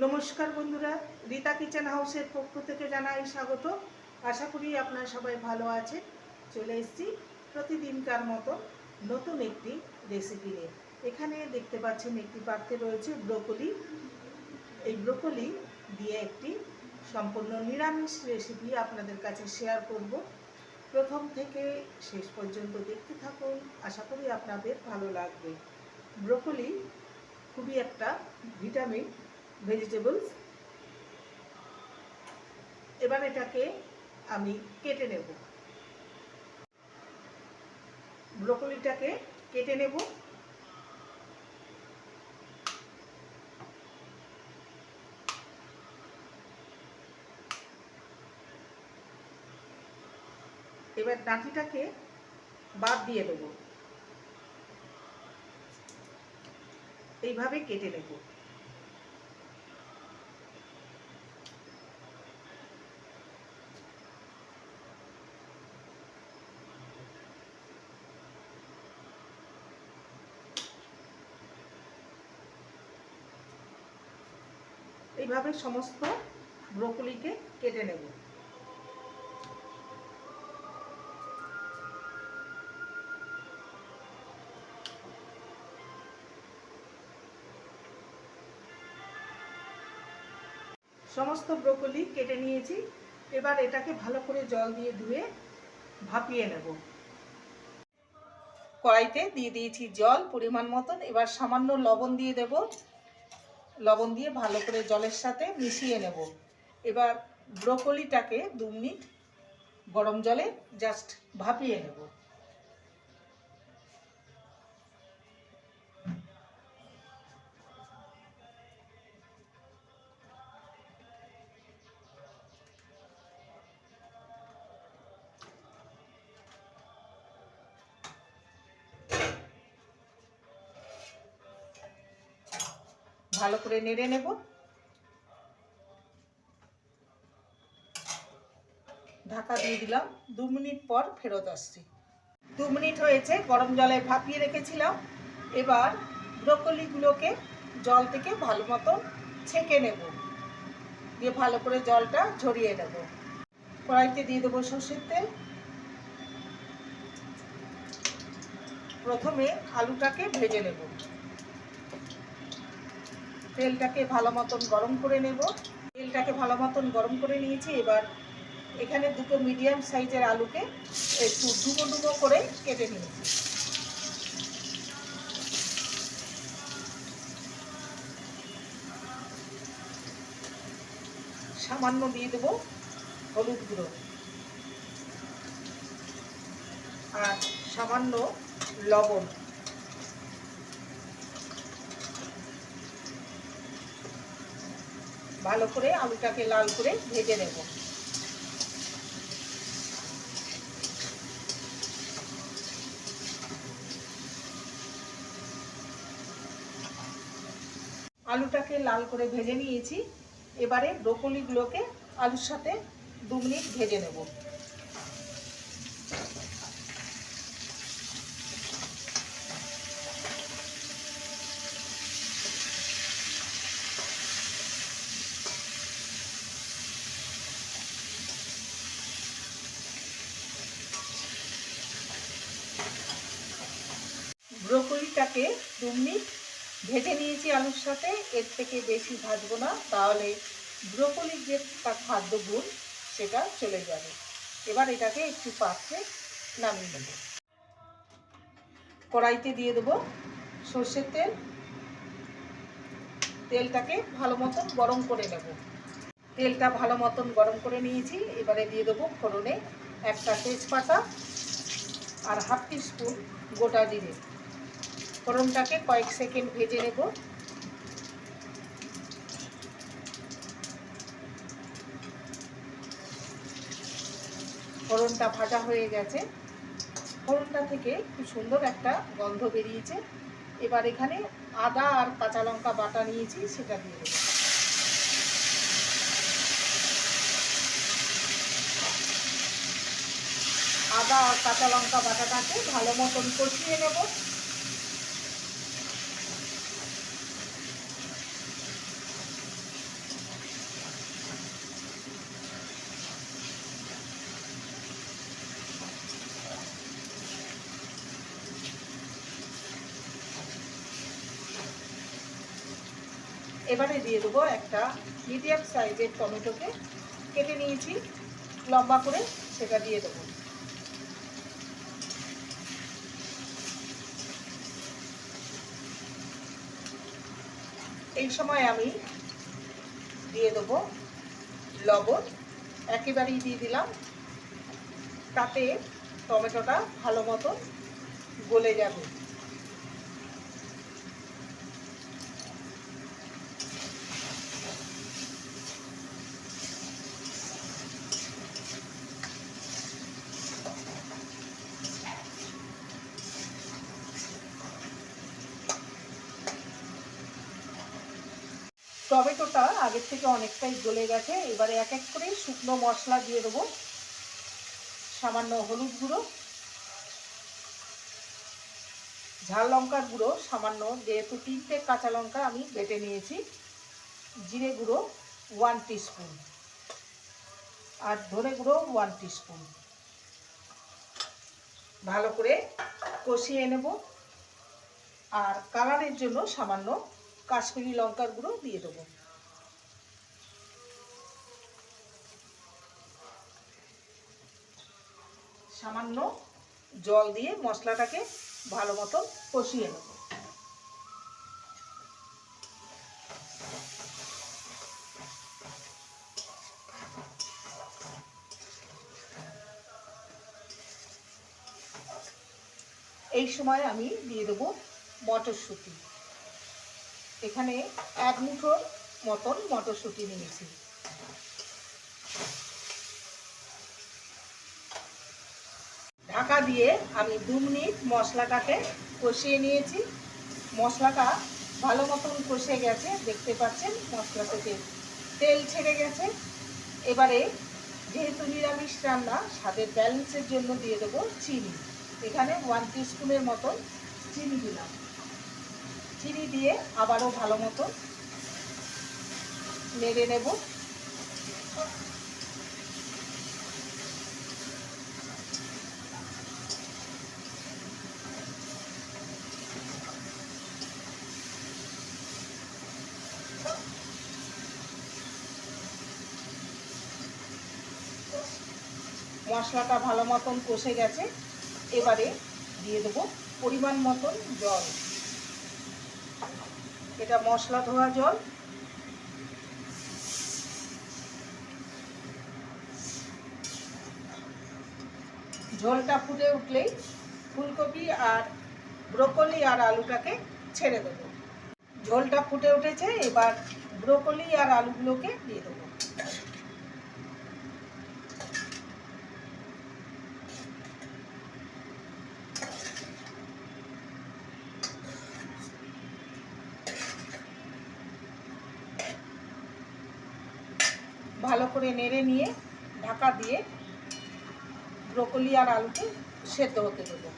নমস্কার বন্ধুরা, রীতা কিচেন হাউসের পক্ষ থেকে জানাই স্বাগত। আশা করি আপনারা সবাই ভালো আছেন। চলে এসেছি প্রতিদিনকার মতো নতুন একটি রেসিপি নিয়ে। এখানে দেখতে পাচ্ছেন একটি পাত্রে রয়েছে ব্রোকলি। এই ব্রোকলি দিয়ে একটি সম্পূর্ণ নিরামিষ রেসিপি আপনাদের কাছে শেয়ার করব। প্রথম থেকে শেষ পর্যন্ত দেখতে থাকুন, আশা করি আপনাদের ভালো লাগবে। ব্রোকলি খুবই একটা ভিটামিন ভেজিটেবলস এবার এটাকে আমি কেটে নেব। ব্রোকলিটাকে কেটে নেব। এবার ডাঁটিটাকে বাদ দিয়ে দেবো। এইভাবে কেটে নেব। এইভাবে সমস্ত ব্রোকলিকে কেটে নেব। সমস্ত ব্রোকলি কেটে নিয়েছি। এবার এটাকে ভালো করে জল দিয়ে ধুয়ে ভাপিয়ে নেব। কড়াইতে দিয়ে দিয়েছি জল পরিমাণ মতন। এবার সামান্য লবণ দিয়ে দেব। লবণ দিয়ে ভালো করে জলের সাথে মিশিয়ে নেব। এবার ব্রোকলিটাকে দু মিনিট গরম জলে জাস্ট ভাপিয়ে নেব। ভালো করে নেড়ে নেব। ঢাকা দিয়ে দিলাম। দু মিনিট পর ফেরত আসছি। দু মিনিট হয়েছে, গরম জলে ভাপিয়ে রেখেছিলাম। এবার ব্রকলিগুলোকে জল থেকে ভালো মতো ছেঁকে নেব। দিয়ে ভালো করে জলটা ঝরিয়ে নেব। কড়াইতে দিয়ে দেবো সর্ষের তেল। প্রথমে আলুটাকে ভেজে নেব। তেলটাকে ভালো মতন গরম করে নেব। তেলটাকে ভালো মতন গরম করে নিয়েছি। এবার এখানে দুটো মিডিয়াম সাইজের আলুকে একটু ডুবো ডুবো করে কেটে নিয়েছি। সামান্য দিয়ে দেবো হলুদ গুঁড়ো। আর সামান্য লবণ। ভালো করে আলুটাকে লাল করে ভেজে নেব। আলুটাকে লাল করে ভেজে নিয়েছি। এবারে ব্রোকলিগুলোকে আলুর সাথে দু মিনিট ভেজে নেব। ব্রোকলিটাকে দু মিনিট ভেজে নিয়েছি আলুর সাথে। এর থেকে বেশি ভাজবো না, তাহলে ব্রোকলির যে তার খাদ্য গুণ, সেটা চলে যাবে। এবার এটাকে একটু পাত্রে নামিয়ে নেব। কড়াইতে দিয়ে দেবো সর্ষের তেল। তেলটাকে ভালো মতন গরম করে নেব। তেলটা ভালো মতন গরম করে নিয়েছি। এবারে দিয়ে দেবো ফোড়নে একটা তেজপাতা আর হাফ স্পুন গোটা জিরে। ফোড়নটাকে কয়েক সেকেন্ড ভেজে নেব। ফোড়নটা ভাজা হয়ে গেছে। ফোড়নটা থেকে খুব সুন্দর একটা গন্ধ বেরিয়েছে। এবার এখানে আদা আর কাঁচা লঙ্কা বাটা নিয়েছি, সেটা দিয়ে দেবো। আদা আর কাঁচা লঙ্কা বাটাটাকে ভালো মতন কষিয়ে নেব। এবারে দিয়ে দেবো একটা মিডিয়াম সাইজের টমেটোকে। কেটে নিয়েছি, লম্বা করে সেটা দিয়ে দেবো। এই সময় আমি দিয়ে দেবো লবণ। একেবারেই দিয়ে দিলাম। তাতে টমেটোটা ভালো মতো গলে যাবে। টমেটোটা আগের থেকে অনেকটাই গলে গেছে। এবারে এক এক করে শুকনো মশলা দিয়ে দেবো। সামান্য হলুদ গুঁড়ো, ঝাল লঙ্কার গুঁড়ো, সামান্য যেহেতু তিনটে কাঁচা লঙ্কা আমি বেটে নিয়েছি, জিরে গুঁড়ো ওয়ান টিস্পুন আর ধনে গুঁড়ো ওয়ান টিস্পুন ভালো করে কষিয়ে নেব। আর কালারের জন্য সামান্য কাশ্মীরি লঙ্কার গুঁড়ো দিয়ে দেবো। সামান্য জল দিয়ে মশলাটাকে ভালো মতো কষিয়ে নেব। এই সময় আমি দিয়ে দেবো মটরশুঁটি। এখানে এক মুঠোর মতন মটরশুঁটি নিয়েছি। ঢাকা দিয়ে আমি দু মিনিট মশলাটাকে কষিয়ে নিয়েছি। মশলাটা ভালো মতন কষে গেছে, দেখতে পাচ্ছেন মশলা থেকে তেল ছেড়ে গেছে। এবারে যেহেতু নিরামিষ রান্না, স্বাদের ব্যালেন্সের জন্য দিয়ে দেবো চিনি। এখানে ওয়ান স্পুনের মতন চিনি দিলাম। চিনি দিয়ে আবারও ভালো মতো নেড়ে নেব। মশলাটা ভালো মতন কষে গেছে, এবারে দিয়ে দেবো পরিমাণ মতন জল। এটা মশলা ধোয়া জল। ঝোলটা ফুটে উঠলেই ফুলকপি আর ব্রোকলি আর আলুটাকে ছেড়ে দেবো। ঝোলটা ফুটে উঠেছে, এবার ব্রোকলি আর আলুগুলোকে দিয়ে দেবো। ভালো করে নেড়ে নিয়ে ঢাকা দিয়ে ব্রোকলি আর আলুকে সেদ্ধ হতে দেবো।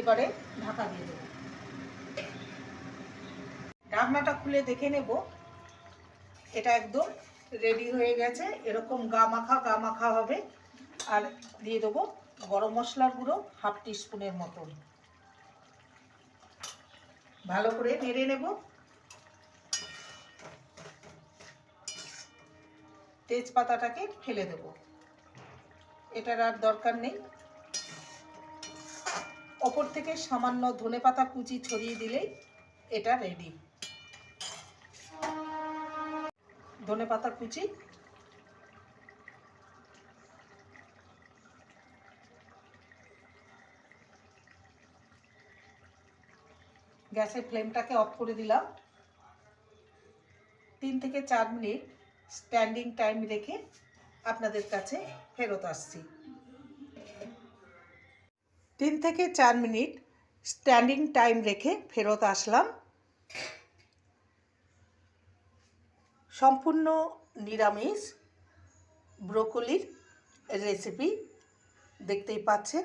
এবারে ঢাকা দিয়ে দেবো। ঢাকনাটা খুলে দেখে নেব। এটা একদম রেডি হয়ে গেছে। এরকম গা মাখা গা মাখা হবে। আর দিয়ে দেবো গরম মশলার গুঁড়ো হাফ টিস্পুনের মতন। ভালো করে নেড়ে নেব। তেজপাতাটাকে ফেলে দেব। এটার আর দরকার নেই। ওপর থেকে সামান্য ধনেপাতা কুচি ছড়িয়ে দিলেই এটা রেডি ধনেপাতা কুচি গ্যাসের ফ্লেমটাকে অফ করে দিলাম। তিন থেকে চার মিনিট স্ট্যান্ডিং টাইম রেখে আপনাদের কাছে ফেরত আসছি। তিন থেকে চার মিনিট স্ট্যান্ডিং টাইম রেখে ফেরত আসলাম। সম্পূর্ণ নিরামিষ ব্রোকলির রেসিপি দেখতেই পাচ্ছেন।